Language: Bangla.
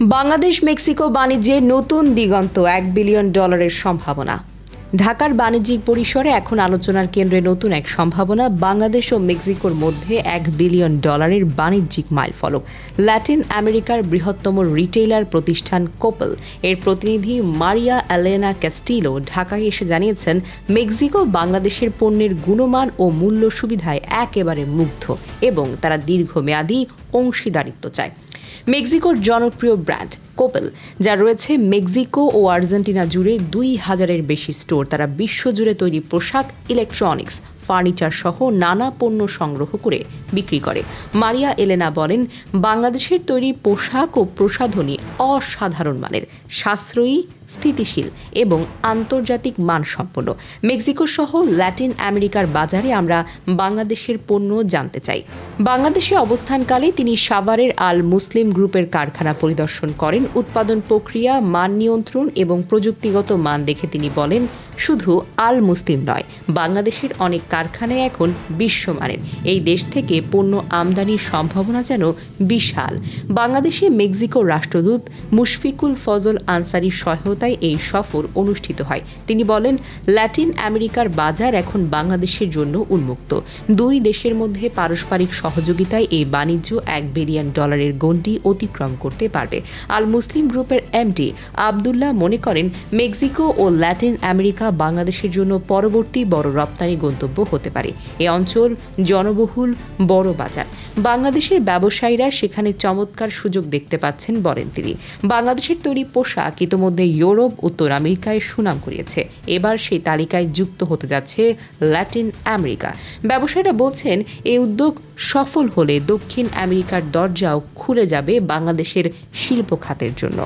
বাংলাদেশ মেক্সিকো বাণিজ্যে নতুন দিগন্ত, এক বিলিয়ন ডলারের সম্ভাবনা। ঢাকার বাণিজ্যিক পরিসরে এখন আলোচনার কেন্দ্রে নতুন এক সম্ভাবনা, বাংলাদেশ ও মেক্সিকোর মধ্যে এক বিলিয়ন ডলারের বাণিজ্যিক মাইলফলক ল্যাটিন আমেরিকার বৃহত্তম রিটেইলার প্রতিষ্ঠান কোপল। এর প্রতিনিধি মারিয়া অ্যালেনা ক্যাস্টিলো ঢাকায় এসে জানিয়েছেন, মেক্সিকো বাংলাদেশের পণ্যের গুণমান ও মূল্য সুবিধায় একেবারে মুগ্ধ এবং তারা দীর্ঘমেয়াদী অংশীদারিত্ব চায়। মেক্সিকোর জনপ্রিয় ব্র্যান্ড কোপেল, যা রয়েছে মেক্সিকো ও আর্জেন্টিনা জুড়ে দুই হাজারের বেশি স্টোর। তারা বিশ্বজুড়ে তৈরি পোশাক ইলেকট্রনিক্স ফার্নিচার সহ নানা পণ্য সংগ্রহ করে বিক্রি করে। মারিয়া এলেনা বলেন, বাংলাদেশের তৈরি পোশাক ও প্রসাধনী অসাধারণ মানের। সাশ্রয়ী স্থিতিশীল এবং আন্তর্জাতিক মানসম্পন্ন। মেক্সিকো সহ ল্যাটিন আমেরিকার বাজারে আমরা বাংলাদেশের পণ্য জানতে চাই। বাংলাদেশে অবস্থানকালে তিনি সাভারের আল মুসলিম গ্রুপের কারখানা পরিদর্শন করেন। উৎপাদন প্রক্রিয়া, মান নিয়ন্ত্রণ এবং প্রযুক্তিগত মান দেখে তিনি বলেন, শুধু আল মুসলিম নয়, বাংলাদেশের অনেক কারখানায় এখন বিশ্বমানের। এই দেশ থেকে পণ্য আমদানির সম্ভাবনা যেন বিশাল। বাংলাদেশে মেক্সিকো রাষ্ট্রদূত মুশফিকুল ফজল আনসারির সহায়তায় এই সফর অনুষ্ঠিত হয়। তিনি বলেন ল্যাটিন আমেরিকার বাজার এখন বাংলাদেশের জন্য উন্মুক্ত। দুই দেশের মধ্যে পারস্পরিক সহযোগিতায় এই বাণিজ্য এক বিলিয়ন ডলারের গণ্ডি অতিক্রম করতে পারবে। আল মুসলিম গ্রুপের এমডি আবদুল্লাহ মনে করেন, মেক্সিকো ও ল্যাটিন আমেরিকা বাংলাদেশের জন্য পরবর্তী বড় রপ্তানি গন্তব্য হতে পারে। এ অঞ্চল জনবহুল, বড় বাজার। বাংলাদেশের ব্যবসায়ীরা সেখানে চমৎকার সুযোগ দেখতে পাচ্ছেন, বলেন তিনি। বাংলাদেশের তৈরি পোশাক ইতোমধ্যে ইউরোপ, উত্তর আমেরিকায় সুনাম করিয়েছে এবার সেই তালিকায় যুক্ত হতে যাচ্ছে ল্যাটিন আমেরিকা। ব্যবসায়ীরা বলছেন এই উদ্যোগ সফল হলে দক্ষিণ আমেরিকার দরজাও খুলে যাবে বাংলাদেশের শিল্প খাতের জন্য।